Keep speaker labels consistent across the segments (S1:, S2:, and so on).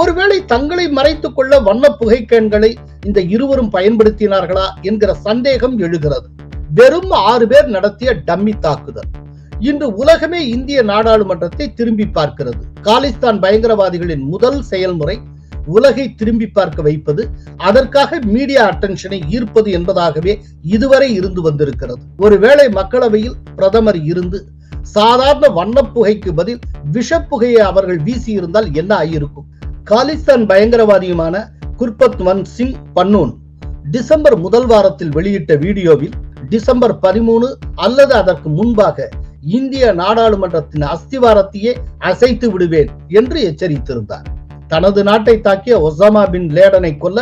S1: ஒருவேளை தங்களை மறைத்துக் கொள்ள வண்ண புகைக்கேன்களை இந்த இருவரும் பயன்படுத்தினார்களா என்கிற சந்தேகம் எழுகிறது. வெறும் ஆறு பேர் நடத்திய டம்மி தாக்குதல். இன்று உலகமே இந்திய நாடாளுமன்றத்தை திரும்பி பார்க்கிறது. காலிஸ்தான் பயங்கரவாதிகளின் முதல் செயல்முறை உலகை திரும்பி பார்க்க வைப்பது அதற்காக மீடியா அட்டென்ஷனை ஈர்ப்பது என்பதாகவே இதுவரை இருந்து வந்திருக்கிறது. ஒருவேளை மக்களவையில் பிரதமர் இருந்து சாதாரண வண்ணப்புகைக்கு பதில் விஷப்புகையை அவர்கள் வீசியிருந்தால் என்ன ஆகியிருக்கும் காலிஸ்தான் பயங்கரவாதியுமான குர்பத்வன் சிங் பன்னூன் டிசம்பர் முதல் வாரத்தில் வெளியிட்ட வீடியோவில் டிசம்பர் பதிமூணு அல்லது அதற்கு முன்பாக இந்திய நாடாளுமன்றத்தின் அஸ்திவாரத்தையே அசைத்து விடுவேன் என்று எச்சரித்திருந்தார். தனது நாட்டை தாக்கிய ஒசாமா பின் லேடனை கொல்ல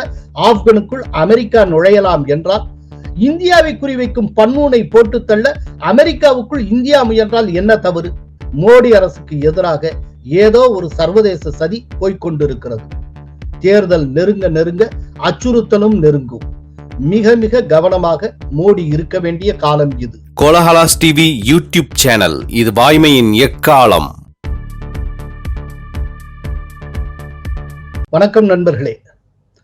S1: ஆப்கனுக்குள் அமெரிக்கா நுழையலாம் என்றால் இந்தியாவை குறிவைக்கும் பன்னூனை போட்டு தள்ள அமெரிக்காவுக்குள் இந்தியா முயன்றால் என்ன தவறு? மோடி அரசுக்கு எதிராக ஏதோ ஒரு சர்வதேச சதி போய்கொண்டிருக்கிறது தேர்தல் நெருங்க நெருங்க அச்சுறுத்தலும் நெருங்கும். மிக மிக கவனமாக மோடி இருக்க வேண்டிய காலம் இது.
S2: கோலஹலாஸ் டிவி யூடியூப் சேனல் இது வாய்மையின் எக்காலம்.
S1: வணக்கம் நண்பர்களே.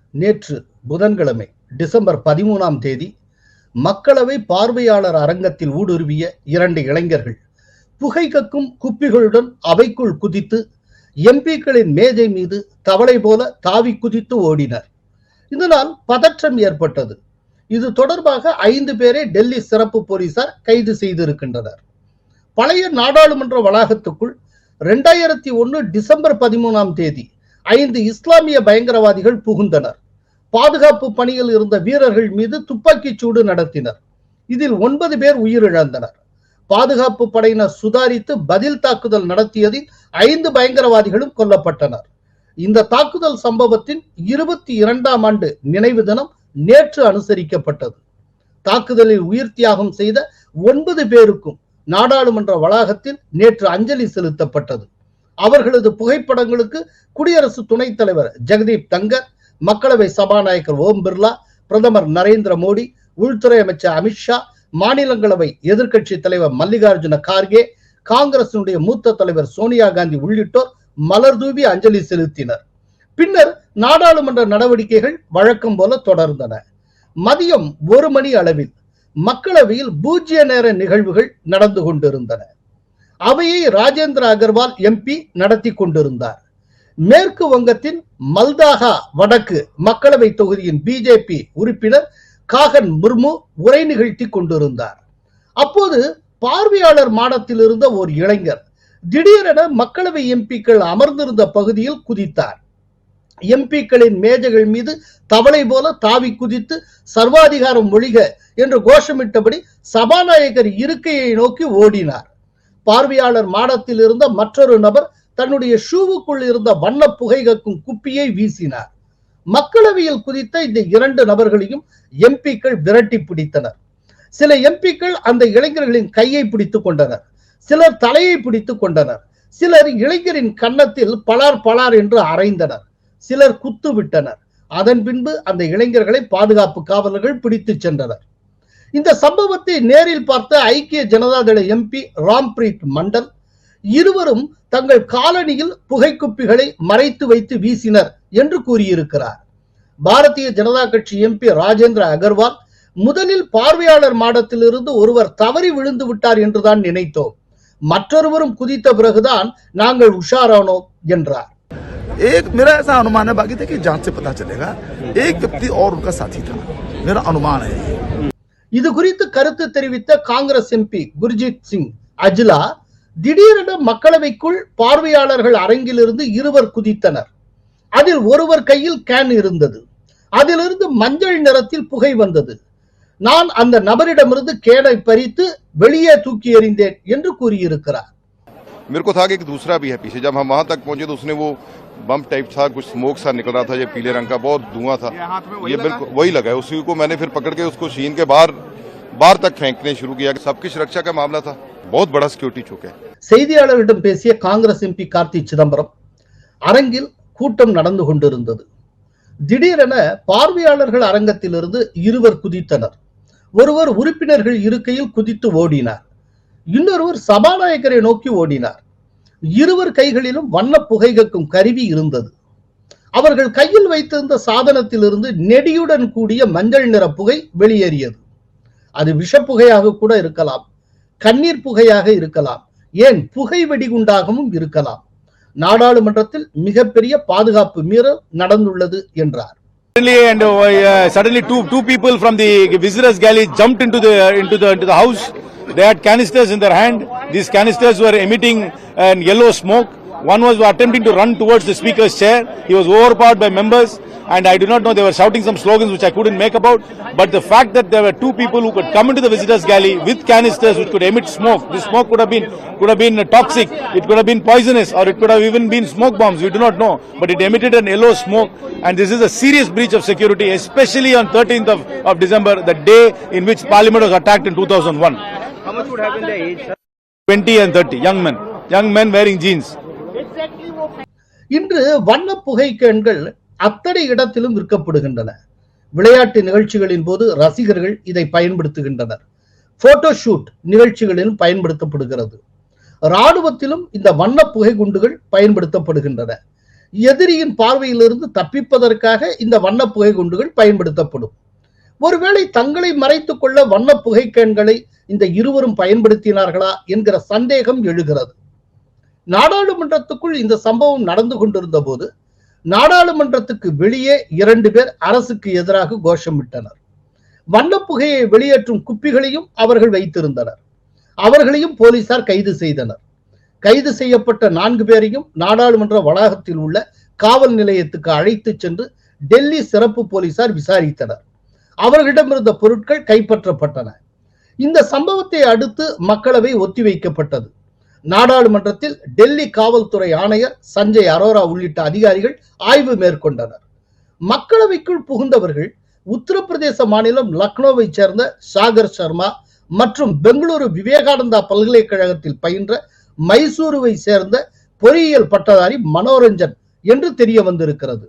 S1: நேற்று புதன்கிழமை டிசம்பர் பதிமூணாம் தேதி மக்களவை பார்வையாளர் அரங்கத்தில் ஊடுருவிய இரண்டு இளைஞர்கள் புகை கக்கும் குப்பிகளுடன் அவைக்குள் குதித்து எம்பிக்களின் மேஜை மீது தவளை போல தாவி குதித்து ஓடினர். இதனால் பதற்றம் ஏற்பட்டது. இது தொடர்பாக ஐந்து பேரை டெல்லி சிறப்பு போலீசார் கைது செய்திருக்கின்றனர். பழைய நாடாளுமன்ற வளாகத்துக்குள் இரண்டாயிரத்தி ஒன்று டிசம்பர் பதிமூணாம் தேதி ஐந்து இஸ்லாமிய பயங்கரவாதிகள் புகுந்தனர். பாதுகாப்பு பணியில் இருந்த வீரர்கள் மீது துப்பாக்கிச் சூடு நடத்தினர். இதில் ஒன்பது பேர் உயிரிழந்தனர். பாதுகாப்பு படையினர் சுதாரித்து பதில் தாக்குதல் நடத்தியதில் ஐந்து பயங்கரவாதிகளும் கொல்லப்பட்டனர். இந்த தாக்குதல் சம்பவத்தின் இருபத்தி இரண்டாம் ஆண்டு நினைவு தினம் நேற்று அனுசரிக்கப்பட்டது. தாக்குதலில் உயிர் தியாகம் செய்த ஒன்பது பேருக்கும் நாடாளுமன்ற வளாகத்தில் நேற்று அஞ்சலி செலுத்தப்பட்டது. அவர்களது புகைப்படங்களுக்கு குடியரசு துணைத் தலைவர் ஜெகதீப் தங்கர் மக்களவை சபாநாயகர் ஓம் பிர்லா பிரதமர் நரேந்திர மோடி உள்துறை அமைச்சர் அமித்ஷா மாநிலங்களவை எதிர்கட்சி தலைவர் மல்லிகார்ஜுன கார்கே காங்கிரசினுடைய மூத்த தலைவர் சோனியா காந்தி உள்ளிட்டோர் மலர் தூவி அஞ்சலி செலுத்தினர். பின்னர் நாடாளுமன்ற நடவடிக்கைகள் வழக்கம் போல தொடர்ந்தன. மதியம் ஒரு மணி அளவில் மக்களவையில் பூஜ்ய நேர நிகழ்வுகள் நடந்து கொண்டிருந்தன. அவையை ராஜேந்திர அகர்வால் எம்பி நடத்தி கொண்டிருந்தார். மேற்கு வங்கத்தின் மல்தாகா வடக்கு மக்களவை தொகுதியின் பிஜேபி உறுப்பினர் காகன் முர்மு உரை நிகழ்த்தி கொண்டிருந்தார். அப்போது பார்வையாளர் மாடத்தில் இருந்த ஒரு இளைஞர் திடீரென மக்களவை எம்பிக்கள் அமர்ந்திருந்த பகுதியில் குதித்தார். எம்பிக்களின் மேஜைகள் மீது தவளை போல தாவி குதித்து சர்வாதிகாரம் ஒழிக என்று கோஷமிட்டபடி சபாநாயகர் இருக்கையை நோக்கி ஓடினார். பார்வையாளர் மாடத்தில் இருந்த மற்றொரு நபர் தன்னுடைய ஷூவுக்குள் இருந்த வண்ண புகை கக்கும் குப்பியை வீசினார். மக்களவையில் குதித்த இந்த இரண்டு நபர்களையும் எம்பிக்கள் விரட்டி பிடித்தனர். சில எம்பிக்கள் அந்த இளைஞர்களின் கையை பிடித்துக் கொண்டனர். சிலர் தலையை பிடித்துக் கொண்டனர். சிலர் இளைஞரின் கன்னத்தில் பலார் பலார் என்று அரைந்தனர். சிலர் குத்து விட்டனர். அதன் பின்பு அந்த இளைஞர்களை பாதுகாப்பு காவலர்கள் பிடித்துச் சென்றனர். இந்த சம்பவத்தை நேரில் பார்த்த ஐக்கிய ஜனதா தள எம்பி ராம்பிரீத் மண்டல் இருவரும் தங்கள் காலனியில் புகைக்குப்பிகளை மறைத்து வைத்து வீசினர் என்று கூறியிருக்கிறார் பாரதிய ஜனதா கட்சி எம்பி ராஜேந்திர அகர்வால் முதலில் பார்வையாளர் மாடத்திலிருந்து ஒருவர் தவறி விழுந்து விட்டார் என்றுதான் நினைத்தோம் மற்றொருவரும் குதித்த பிறகுதான் நாங்கள் உஷாரானோம் என்றார்
S3: एक मेरा ऐसा अनुमान है बाकी देखिए जांच से पता चलेगा एक व्यक्ति और उनका साथी था मेरा अनुमान है ये
S1: இது குறித்து கருத்து தெரிவித்த காங்கிரஸ் எம்பி குர்ஜித் சிங் அஜ்லா திடீரென மக்களவைக்குள் பார்வையாளர்கள் அரங்கிலிருந்து இருவர் குதித்தனர் அதில் ஒருவர் கையில் கேன் இருந்தது அதிலிருந்து மஞ்சள் நிறத்தில் புகை வந்தது நான் அந்த நபரிடமிருந்து கேனை பறித்து வெளியே தூக்கி எறிந்தேன் என்று கூறியிருக்கிறார்
S4: मेरे को था कि एक दूसरा भी है पीछे जब हम वहां तक पहुंचे तो उसने वो बम टाइप था कुछ स्मोक सा निकल रहा था ये पीले रंग का बहुत धुआं था ये बिल्कुल वही लगा है उसी को मैंने फिर पकड़ के उसको शीन के बाहर बाहर तक फेंकने शुरू किया सबकी सुरक्षा का मामला था बहुत बड़ा सिक्योरिटी चौक है
S1: செய்தியாளர்களிடம் பேசிய காங்கிரஸ் எம்பி கார்த்தி சிதம்பரம் அரங்கில் கூட்டம் நடந்து கொண்டிருந்தது திடீரென பார்வையாளர்கள் அரங்கத்திலிருந்து இருவர் குதித்தனர் ஒருவர் உறுப்பினர்கள் இருக்கையில் குதித்து ஓடினார் இன்னொருவர் சபாநாயகரை நோக்கி ஓடினார் இருவர் கைகளிலும் வண்ண புகை கக்கும் கருவி இருந்தது அவர்கள் கையில் வைத்திருந்த சாதனத்திலிருந்து நெடியுடன் கூடிய மஞ்சள் நிற புகை வெளியேறியது அது விஷப்புகையாக கூட இருக்கலாம் கண்ணீர் புகையாக இருக்கலாம் ஏன் புகை வெடிகுண்டாகவும் இருக்கலாம் நாடாளுமன்றத்தில் மிகப்பெரிய பாதுகாப்பு மீறல் நடந்துள்ளது என்றார்
S5: Suddenly, and uh, uh, suddenly, two two people from the visitors galley jumped into the into the into the house. They had canisters in their hand. These canisters were emitting uh, yellow smoke. One was attempting to run towards the speaker's chair. He was overpowered by members, and I do not know. They were shouting some slogans which I couldn't make about. But the fact that there were two people who could come into the visitors galley with canisters which could emit smoke. This smoke could have been could have been toxic. It could have been poisonous, or it could have even been smoke bombs. We do not know. But it emitted an yellow smoke, and this is a serious breach of security, especially on 13th of, of December, the day in which Parliament was attacked in 2001.
S6: How much would have been the age, sir?
S5: 20 and 30 young men, young men wearing jeans.
S1: இன்று வண்ண புகைக்கண்கள் அத்தனை இடத்திலும் விற்கப்படுகின்றன. விளையாட்டு நிகழ்ச்சிகளின் போது ரசிகர்கள் இதை பயன்படுத்துகின்றனர். போட்டோ ஷூட் நிகழ்ச்சிகளிலும் பயன்படுத்தப்படுகிறது. ராணுவத்திலும் இந்த வண்ண புகை குண்டுகள் பயன்படுத்தப்படுகின்றன. எதிரியின் பார்வையிலிருந்து தப்பிப்பதற்காக இந்த வண்ண புகை குண்டுகள் பயன்படுத்தப்படும். ஒருவேளை தங்களை மறைத்துக் கொள்ள வண்ண புகைக்கண்களை இந்த இருவரும் பயன்படுத்தினார்களா என்கிற சந்தேகம் எழுகிறது. நாடாளுமன்றத்துக்குள் இந்த சம்பவம் நடந்து கொண்டிருந்த போது நாடாளுமன்றத்துக்கு வெளியே இரண்டு பேர் அரசுக்கு எதிராக கோஷமிட்டனர். வண்ணப்புகையை வெளியேற்றும் குப்பிகளையும் அவர்கள் வைத்திருந்தனர். அவர்களையும் போலீசார் கைது செய்தனர். கைது செய்யப்பட்ட நான்கு பேரையும் நாடாளுமன்ற வளாகத்தில் உள்ள காவல் நிலையத்துக்கு அழைத்து சென்று டெல்லி சிறப்பு போலீசார் விசாரித்தனர். அவர்களிடமிருந்த பொருட்கள் கைப்பற்றப்பட்டன. இந்த சம்பவத்தை அடுத்து மக்களவை ஒத்திவைக்கப்பட்டது. நாடாளுமன்றத்தில் டெல்லி காவல்துறை ஆணையர் சஞ்சய் அரோரா உள்ளிட்ட அதிகாரிகள் ஆய்வு மேற்கொண்டனர். மக்களவைக்குள் புகுந்தவர்கள் உத்தரப்பிரதேச மாநிலம் லக்னோவை சேர்ந்த சாகர் சர்மா மற்றும் பெங்களூரு விவேகானந்தா பல்கலைக்கழகத்தில் பயின்ற மைசூருவை சேர்ந்த பொறியியல் பட்டதாரி மனோரஞ்சன் என்று தெரிய வந்திருக்கிறது.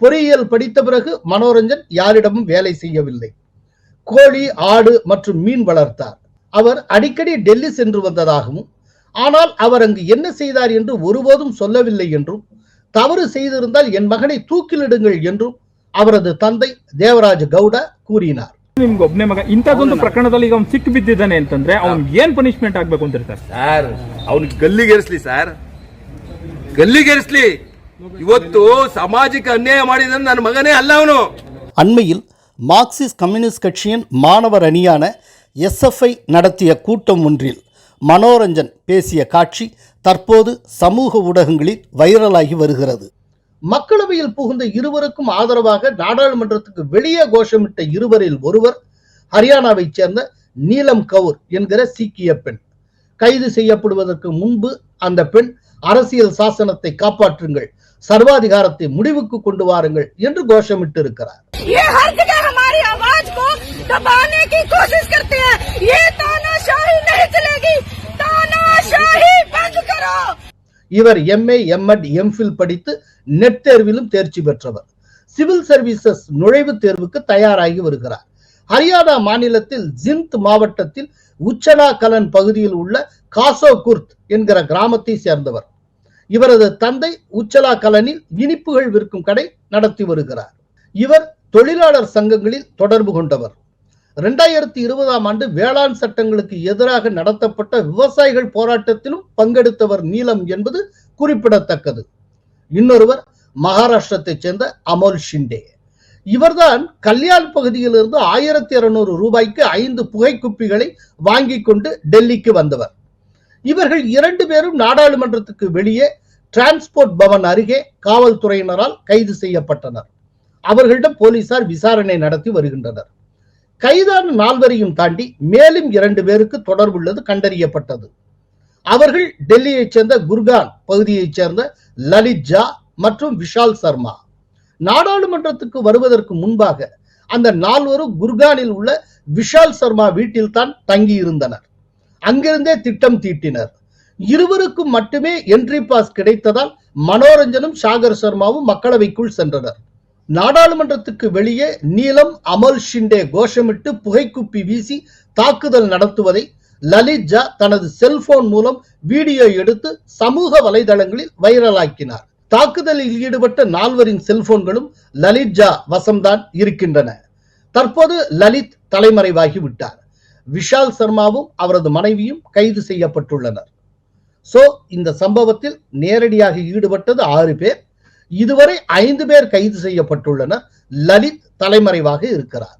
S1: பொறியியல் படித்த பிறகு மனோரஞ்சன் யாரிடமும் வேலை செய்யவில்லை. கோழி ஆடு மற்றும் மீன் வளர்த்தார். அவர் அடிக்கடி டெல்லி சென்று வந்ததாகவும் ஆனால் அவர் அங்கு என்ன செய்தார் என்று ஒருபோதும் சொல்லவில்லை என்றும் தவறு செய்திருந்தால் என் மகனை தூக்கிலிடுங்கள் என்றும் அவரது தந்தை தேவராஜ கவுடா கூறினார்
S7: ನಿಮ್ಗೆ ಒಬ್ನೇ ಮಗ ಇಂಥದ್ದೊಂದು ಪ್ರಕರಣದಲ್ಲಿ ಈಗ ಅವ್ನು ಸಿಕ್ಕು ಬಿದ್ದಿದ್ದಾನೆ ಅಂತಂದ್ರೆ ಅವ್ನಿಗೆ ಏನ್ ಪನಿಷ್ಮೆಂಟ್ ಆಗ್ಬೇಕು ಅಂತ ಸರ್
S8: ಸರ್ ಅವನಿಗೆ ಗಲ್ಲಿಗೇರಿಸ್ಲಿ ಸರ್ ಗಲ್ಲಿಗೇರಿಸ್ಲಿ ಇವತ್ತು ಸಮಾಜಕ್ಕೆ ಅನ್ಯಾಯ ಮಾಡಿದ ನನ್ನ ಮಗನೇ ಅಲ್ಲ ಅವನು
S1: அண்மையில் மார்க்சிஸ்ட் கம்யூனிஸ்ட் கட்சியின் மாணவர் அணியான எஸ்எஃப்ஐ நடத்திய கூட்டம் ஒன்றில் மனோரஞ்சன் பேசிய காட்சி தற்போது சமூக ஊடகங்களில் வைரலாகி வருகிறது. மக்களவையில் புகுந்த இருவருக்கும் ஆதரவாக நாடாளுமன்றத்துக்கு வெளியே கோஷமிட்ட இருவரில் ஒருவர் ஹரியானாவைச் சேர்ந்த நீலம் கவுர் என்கிற சீக்கிய பெண். கைது செய்யப்படுவதற்கு முன்பு அந்த பெண் அரசியல் சாசனத்தை காப்பாற்றுங்கள் சர்வாதிகாரத்தை முடிவுக்கு கொண்டு வாருங்கள் என்று கோஷமிட்டு இருக்கிறார் இவர் எம்ஏ எம்எட் எம்ஃபில் படித்து நெட் தேர்விலும் தேர்ச்சி பெற்றவர். சிவில் சர்வீசஸ் நுழைவுத் தேர்வுக்கு தயாராகி வருகிறார். ஹரியானா மாநிலத்தில் ஜிந்த் மாவட்டத்தில் உச்சனா கலன் பகுதியில் உள்ள காசோ குர்த் என்கிற கிராமத்தை சேர்ந்தவர். இவரது தந்தை உச்சலா கலனில் இனிப்புகள் விற்கும் கடை நடத்தி வருகிறார். இவர் தொழிலாளர் சங்கங்களில் தொடர்பு கொண்டவர். ரெண்டாயிரத்தி இருபதாம் ஆண்டு வேளாண் சட்டங்களுக்கு எதிராக நடத்தப்பட்ட விவசாயிகள் போராட்டத்திலும் பங்கெடுத்தவர் நீலம் என்பது குறிப்பிடத்தக்கது. இன்னொருவர் மகாராஷ்டிரத்தைச் சேர்ந்த அமோல் ஷிண்டே. இவர்தான் கல்யாண் பகுதியிலிருந்து ஆயிரத்தி இருநூறு ரூபாய்க்கு ஐந்து புகைக்குப்பிகளை வாங்கி கொண்டு டெல்லிக்கு வந்தவர். இவர்கள் இரண்டு பேரும் நாடாளுமன்றத்துக்கு வெளியே டிரான்ஸ்போர்ட் பவன் அருகே காவல்துறையினரால் கைது செய்யப்பட்டனர். அவர்களிடம் போலீசார் விசாரணை நடத்தி வருகின்றனர். கைதான நால்வரையும் தாண்டி மேலும் இரண்டு பேருக்கு தொடர்புள்ளது கண்டறியப்பட்டது. அவர்கள் டெல்லியைச் சேர்ந்த குர்கான் பகுதியைச் சேர்ந்த லலித் ஜா மற்றும் விஷால் சர்மா. நாடாளுமன்றத்துக்கு வருவதற்கு முன்பாக அந்த நால்வரும் குர்கானில் உள்ள விஷால் சர்மா வீட்டில் தான் தங்கியிருந்தனர். அங்கிருந்தே திட்டம் தீட்டினர். இருவருக்கும் மட்டுமே என்ட்ரி பாஸ் கிடைத்ததால் மனோரஞ்சனும் சாகர் சர்மாவும் மக்களவைக்குள் சென்றனர். நாடாளுமன்றத்துக்கு வெளியே நீலம் அமல் ஷிண்டே கோஷமிட்டு புகைக்குப்பி வீசி தாக்குதல் நடத்துவதை லலித் ஜா தனது செல்போன் மூலம் வீடியோ எடுத்து சமூக வலைதளங்களில் வைரலாக்கினார். தாக்குதலில் ஈடுபட்ட நால்வரின் செல்போன்களும் லலித் ஜா வசம்தான் இருக்கின்றன. தற்போது லலித் தலைமறைவாகி விட்டார். விஷால் சர்மாவும் அவரது மனைவியும் கைது செய்யப்பட்டுள்ளனர். சோ இந்த சம்பவத்தில் நேரடியாக ஈடுபட்டது ஆறு பேர். இதுவரை ஐந்து பேர் கைது செய்யப்பட்டுள்ளனர் லலித் தலைமறைவாக இருக்கிறார்.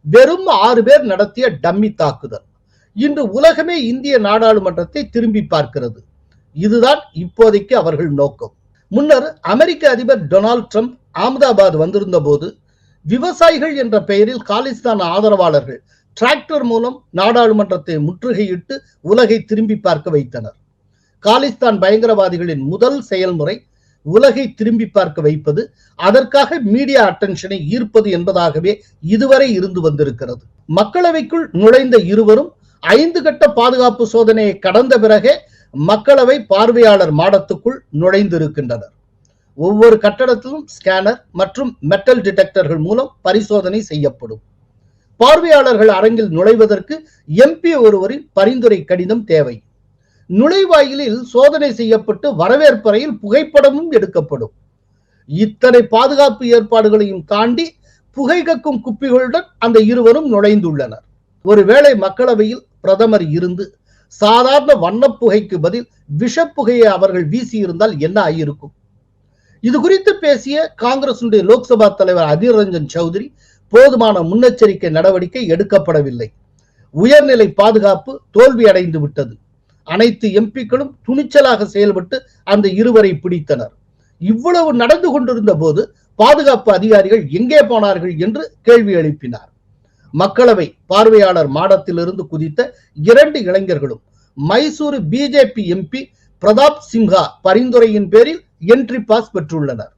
S1: வெறும் ஆறு பேர் நடத்திய டம்மி தாக்குதல். இன்று உலகமே இந்திய நாடாளுமன்றத்தை திரும்பி பார்க்கிறது. இதுதான் இப்போதைக்கு அவர்கள் நோக்கம். முன்னர் அமெரிக்க அதிபர் டொனால்ட் ட்ரம்ப் அகமதாபாத் வந்திருந்த போது விவசாயிகள் என்ற பெயரில் காலிஸ்தான் ஆதரவாளர்கள் டிராக்டர் மூலம் நாடாளுமன்றத்தை முற்றுகையிட்டு உலகை திரும்பி பார்க்க வைத்தனர். காலிஸ்தான் பயங்கரவாதிகளின் முதல் செயல்முறை உலகை திரும்பி பார்க்க வைப்பது அதற்காக மீடியா அட்டென்ஷனை ஈர்ப்பது என்பதாகவே இதுவரை இருந்து வந்திருக்கிறது. மக்களவைக்குள் நுழைந்த இருவரும் ஐந்து கட்ட பாதுகாப்பு சோதனையை கடந்த பிறகே மக்களவை பார்வையாளர் மாடத்துக்குள் நுழைந்திருக்கின்றனர். ஒவ்வொரு கட்டடத்திலும் ஸ்கேனர் மற்றும் மெட்டல் டிடெக்டர்கள் மூலம் பரிசோதனை செய்யப்படும். பார்வையாளர்கள் அரங்கில் நுழைவதற்கு எம்பி ஒருவரின் பரிந்துரை கடிதம் தேவை. நுழைவாயிலில் சோதனை செய்யப்பட்டு வரவேற்பறையில் புகைப்படமும் எடுக்கப்படும். இத்தனை பாதுகாப்பு ஏற்பாடுகளையும் தாண்டி புகை கக்கும் குப்பிகளுடன் அந்த இருவரும் நுழைந்துள்ளனர். ஒருவேளை மக்களவையில் பிரதமர் இருந்து சாதாரண வண்ணப்புகைக்கு பதில் விஷப்புகையை அவர்கள் வீசியிருந்தால் என்ன ஆகியிருக்கும் இது குறித்து பேசிய காங்கிரசுடைய லோக்சபா தலைவர் அதீர் ரஞ்சன் சௌத்ரி போதுமான முன்னெச்சரிக்கை நடவடிக்கை எடுக்கப்படவில்லை. உயர்நிலை பாதுகாப்பு தோல்வி அடைந்து விட்டது அனைத்து எம்பிக்களும் துணிச்சலாக செயல்பட்டு அந்த இருவரை பிடித்தனர். இவ்வளவு நடந்து கொண்டிருந்த போது பாதுகாப்பு அதிகாரிகள் எங்கே போனார்கள் என்று கேள்வி எழுப்பினார். மக்களவை பார்வையாளர் மாடத்திலிருந்து குதித்த இரண்டு இளைஞர்களும் மைசூர் பிஜேபி எம்பி பிரதாப் சிம்ஹா பரிந்துரையின் பேரில் என்ட்ரி பாஸ் பெற்றுள்ளனர்.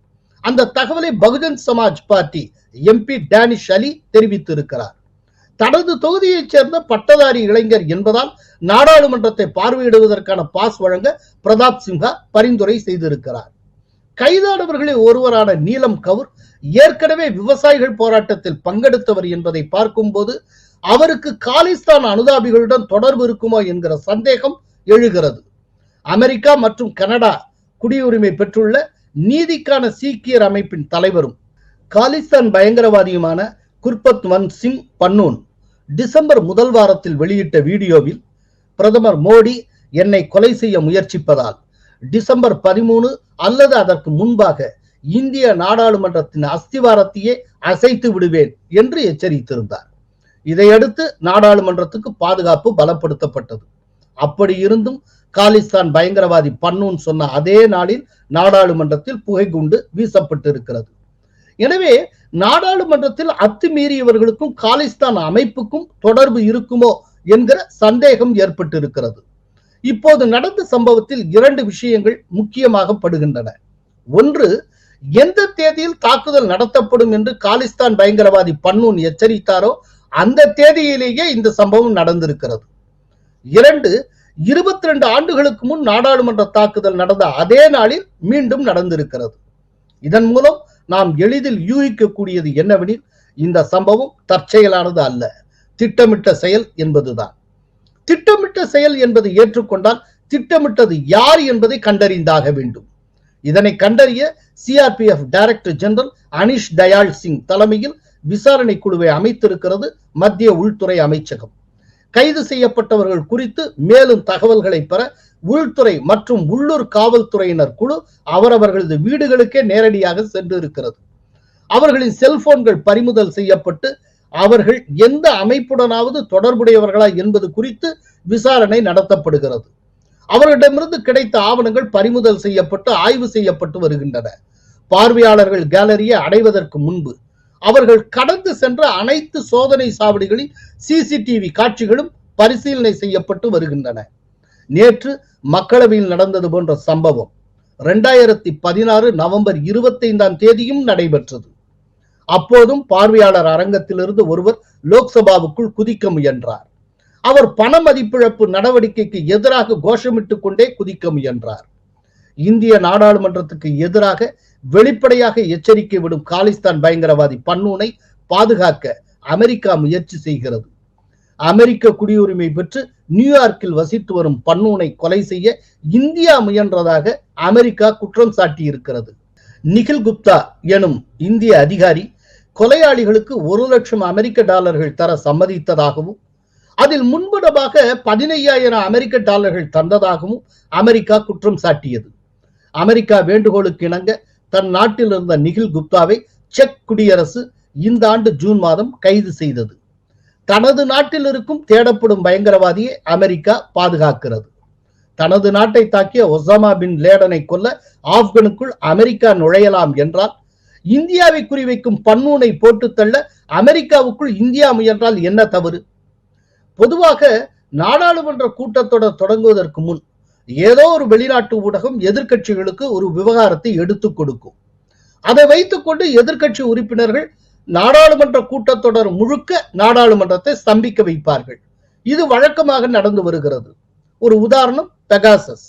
S1: அந்த தகவலை பகுஜன் சமாஜ் பார்ட்டி எம்பி டேனிஷ் அலி தெரிவித்திருக்கிறார். தனது தொகுதியைச் சேர்ந்த பட்டதாரி இளைஞர் என்பதால் நாடாளுமன்றத்தை பார்வையிடுவதற்கான பாஸ் வழங்க பிரதாப் சிங்கா பரிந்துரை செய்திருக்கிறார். கைதானவர்களில் ஒருவரான நீலம் கவுர் ஏற்கனவே விவசாயிகள் போராட்டத்தில் பங்கெடுத்தவர் என்பதை பார்க்கும்போது அவருக்கு காலிஸ்தான் அனுதாபிகளுடன் தொடர்பு இருக்குமா என்கிற சந்தேகம் எழுகிறது. அமெரிக்கா மற்றும் கனடா குடியுரிமை பெற்றுள்ள நீதிக்கான சீக்கியர் அமைப்பின் தலைவரும் காலிஸ்தான் பயங்கரவாதியுமான குர்பத் வன் சிங் பன்னூன் டிசம்பர் முதல் வாரத்தில் வெளியிட்ட வீடியோவில் பிரதமர் மோடி என்னை கொலை செய்ய முயற்சிப்பதால் டிசம்பர் பதிமூணு அல்லது அதற்கு முன்பாக இந்திய நாடாளுமன்றத்தின் அஸ்திவாரத்தையே அசைத்து விடுவேன் என்று எச்சரித்திருந்தார். இதையடுத்து நாடாளுமன்றத்துக்கு பாதுகாப்பு பலப்படுத்தப்பட்டது. அப்படி இருந்தும் காலிஸ்தான் பயங்கரவாதி பண்ணுன்னு சொன்ன அதே நாளில் நாடாளுமன்றத்தில் புகைக்குண்டு வீசப்பட்டிருக்கிறது. எனவே நாடாளுமன்றத்தில் அத்துமீறியவர்களுக்கும் காலிஸ்தான் அமைப்புக்கும் தொடர்பு இருக்குமோ என்கிற சந்தேகம் ஏற்பட்டிருக்கிறது. இப்போது நடந்த சம்பவத்தில் இரண்டு விஷயங்கள் முக்கியமாக படுகின்றன. ஒன்று எந்த தேதியில் தாக்குதல் நடத்தப்படும் என்று காலிஸ்தான் பயங்கரவாதி பன்னூன் எச்சரித்தாரோ அந்த தேதியிலேயே இந்த சம்பவம் நடந்திருக்கிறது. இரண்டு இருபத்தி ரெண்டு ஆண்டுகளுக்கு முன் நாடாளுமன்ற தாக்குதல் நடந்த அதே நாளில் மீண்டும் நடந்திருக்கிறது. இதன் மூலம் நாம் எளிதில் யூகிக்கக்கூடியது என்னவெனில் இந்த சம்பவம் தற்செயலானது அல்ல. திட்டமிட்ட செயல் என்பதுதான். திட்டமிட்ட செயல் என்பதை ஏற்றுக்கொண்டால் திட்டமிட்டது யார் என்பதை கண்டறிந்தாக வேண்டும். இதனை கண்டறிய CRPF director general Anish Dayal Singh தலைமையில் விசாரணை குழுவை அமைத்திருக்கிறது மத்திய உள்துறை அமைச்சகம். கைது செய்யப்பட்டவர்கள் குறித்து மேலும் தகவல்களை பெற உள்துறை மற்றும் உள்ளூர் காவல்துறையினர் குழு அவரவர்களது வீடுகளுக்கே நேரடியாக சென்று இருக்கிறது அவர்களின் செல்போன்கள் பறிமுதல் செய்யப்பட்டு அவர்கள் எந்த அமைப்புடனாவது தொடர்புடையவர்களா என்பது குறித்து விசாரணை நடத்தப்படுகிறது. அவர்களிடமிருந்து கிடைத்த ஆவணங்கள் பறிமுதல் செய்யப்பட்டு ஆய்வு செய்யப்பட்டு வருகின்றன. பார்வையாளர்கள் கேலரியை அடைவதற்கு முன்பு அவர்கள் கடந்து சென்ற அனைத்து சோதனை சாவடிகளில் சிசிடிவி காட்சிகளும் பரிசீலனை செய்யப்பட்டு வருகின்றன. நேற்று மக்களவையில் நடந்தது போன்ற சம்பவம் இரண்டாயிரத்தி பதினாறு நவம்பர் இருபத்தைந்தாம் தேதியும் நடைபெற்றது. அப்போதும் பார்வையாளர் அரங்கத்திலிருந்து ஒருவர் லோக்சபாவுக்குள் குதிக்க முயன்றார். அவர் பண மதிப்பிழப்பு நடவடிக்கைக்கு எதிராக கோஷமிட்டுக் கொண்டே குதிக்க முயன்றார். இந்திய நாடாளுமன்றத்துக்கு எதிராக வெளிப்படையாக எச்சரிக்கை விடும் காலிஸ்தான் பயங்கரவாதி பன்னூனை பாதுகாக்க அமெரிக்கா முயற்சி செய்கிறது. அமெரிக்க குடியுரிமை பெற்று நியூயார்க்கில் வசித்து வரும் பன்னூனை கொலை செய்ய இந்தியா முயன்றதாக அமெரிக்கா குற்றம் சாட்டியிருக்கிறது. நிகில் குப்தா எனும் இந்திய அதிகாரி கொலையாளிகளுக்கு ஒரு லட்சம் அமெரிக்க டாலர்கள் தர சம்மதித்ததாகவும் அதில் முன்படமாக பதினையாயிரம் அமெரிக்க டாலர்கள் தந்ததாகவும் அமெரிக்கா குற்றம் சாட்டியது. அமெரிக்கா வேண்டுகோளுக்கு இணங்க தன் நாட்டில் இருந்த நிகில் குப்தாவை செக் குடியரசு இந்த ஆண்டு ஜூன் மாதம் கைது செய்தது. தனது நாட்டில் இருக்கும் தேடப்படும் பயங்கரவாதியை அமெரிக்கா பாதுகாக்கிறது. தனது நாட்டை தாக்கிய ஒசாமா பின் லேடனை கொல்ல ஆப்கனுக்குள் அமெரிக்கா நுழையலாம் என்றால் இந்தியாவை குறிவைக்கும் பன்னூனை போட்டு தள்ள அமெரிக்காவுக்குள் இந்தியா முயன்றால் என்ன தவறு? பொதுவாக நாடாளுமன்ற கூட்டத்தொடர் தொடங்குவதற்கு முன் ஏதோ ஒரு வெளிநாட்டு ஊடகம் எதிர்கட்சிகளுக்கு ஒரு விவகாரத்தை எடுத்துக் கொடுக்கும். அதை வைத்துக்கொண்டு எதிர்கட்சி உறுப்பினர்கள் நாடாளுமன்ற கூட்டத்தொடர் முழுக்க நாடாளுமன்றத்தை ஸ்தம்பிக்க வைப்பார்கள். இது வழக்கமாக நடந்து வருகிறது. ஒரு உதாரணம் பெகாசஸ்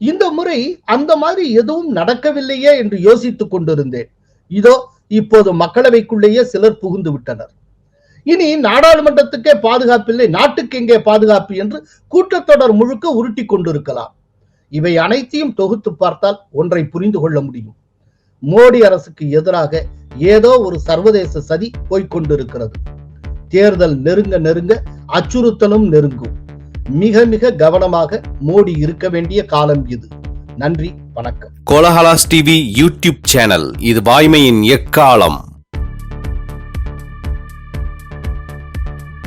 S1: இந்த முறை அந்த மாதிரி எதுவும் நடக்கவில்லையே என்று யோசித்துக் கொண்டிருந்தேன். இதோ இப்போது மக்களவைக்குள்ளேயே சிலர் புகுந்து விட்டனர். இனி நாடாளுமன்றத்துக்கே பாதுகாப்பில்லை நாட்டுக்கு எங்கே பாதுகாப்பு என்று கூட்டத்தொடர் முழுக்க உருட்டி கொண்டிருக்கலாம். இவை அனைத்தையும் தொகுத்து பார்த்தால் ஒன்றை புரிந்து கொள்ள முடியும். மோடி அரசுக்கு எதிராக ஏதோ ஒரு சர்வதேச சதி போய்கொண்டிருக்கிறது தேர்தல் நெருங்க நெருங்க அச்சுறுத்தலும் நெருங்கும். மிக மிக கவனமாக மோடி இருக்க வேண்டிய காலம் இது. நன்றி வணக்கம்.
S2: கோலஹலாஸ் டிவி யூடியூப் சேனல் இது வாய்மையின் எக்காலம்.